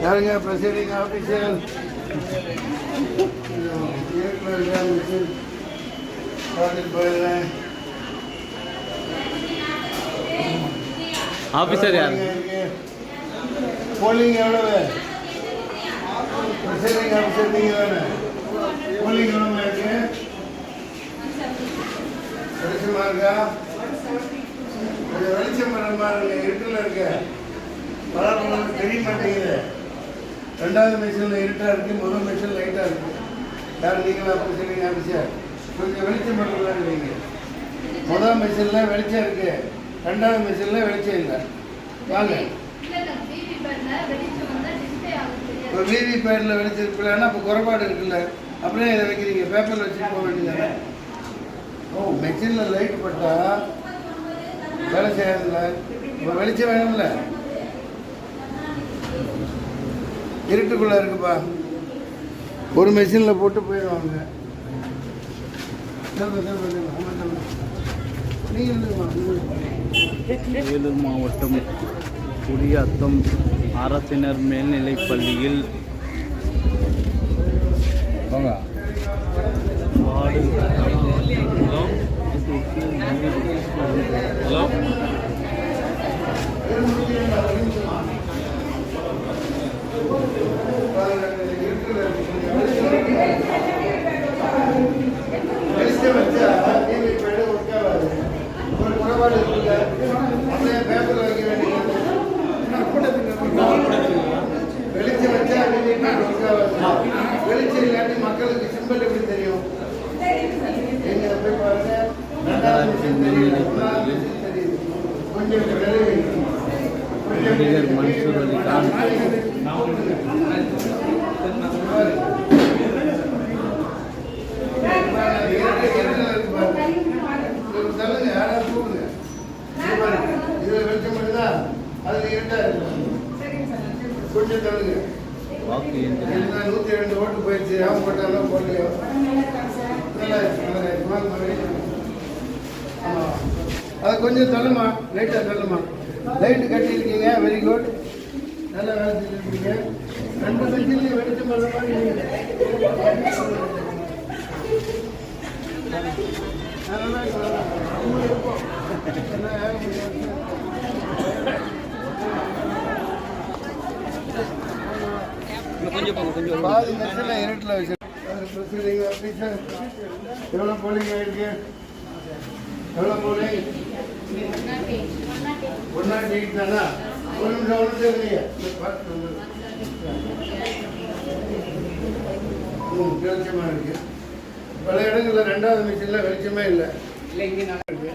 Darling our presiding officer. Dear program, Mr. Patil Bhai. Officer यार polling एवढं presiding officer polling एवढं இருக்கா? கொஞ்சம் வெளிச்சம் இருட்டில் இருக்க. பரவாயில்ல தெரிய மாட்டேங்குது. ரெண்டாவது மிஷினில் இருட்டாக இருக்கு முதல் மிஷின் லைட்டாக இருக்கு. யார் நீங்களா சொல்லுங்க ஆஃபீஸர் கொஞ்சம் வெளிச்சம் பண்ணுறதா இருக்கீங்க முதல் மிஷினில் வெளிச்சம் இருக்கு. ரெண்டாவது மிஷினில் வெளிச்சம் இல்லை. வாங்க. இப்போ வீதி பேரில் வெளிச்சம் இருக்குல்லன்னா அப்போ குறைபாடு இருக்குல்ல. அப்படியே இதை வைக்கிறீங்க. பேப்பரில் வச்சுட்டு போக வேண்டியதானே மெஷினில் லைட் பட்டா வேலை செய்யாதுல்ல? இப்போ வெளிச்சம் வேணும்ல? இருட்டுக்குள்ளே இருக்குப்பா. ஒரு மெஷினில் போட்டு போயிடுவாங்க வேலூர் மாவட்டம் குடியாத்தம் அரசினர் மேல்நிலைப் பள்ளியில் வார்டு Hello? கூப்பிடுங்க இதுல வெளிச்சம் பண்ணுதா அதுல இருட்டா இருக்கு கொஞ்சம் தள்ளுங்க வாக்கு இயந்திரம் இதுல நூத்தி ரெண்டு ஓட்டு போயிடுச்சு போட்டாலும் போடலையோ நல்லா இருக்கு, நல்லா இருக்கு. அதை கொஞ்சம் தள்ளுமா? லைட்டாக தள்ளுமா? லைட் கட்டியிருக்கீங்க வெரி குட் நல்லா வேலை செஞ்சுருக்கீங்க ரெண்டு செஞ்சிலையும் வெளிச்சம் மாதிரி நல்லா இருக்கும். என்ன கொஞ்சம் பாதி இருட்டில் வச்சு எவ்வளோ போலிங் ஆயிருக்கு? எவ்வளோ போலிங்? ஒன் நாட் எயிட் தானா ஒரு நிமிஷம் ஒன்று ம் வெளிச்சமாக இருக்கு. பல இடங்களில் ரெண்டாவது மிஷினில் வெளிச்சமே இல்லை. இல்லை இங்கே நான் இருக்கு.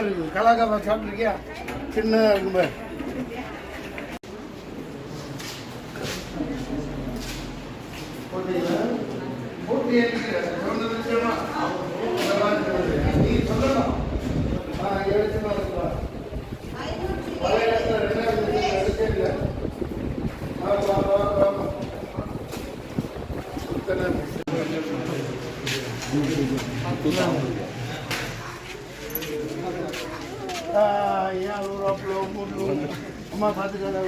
இருக்குது கலாக்கா சாப்பிட்ருக்கியா சின்னதாக இருக்கும் பாரு. விஷயமா? আমার ভাতে দাদা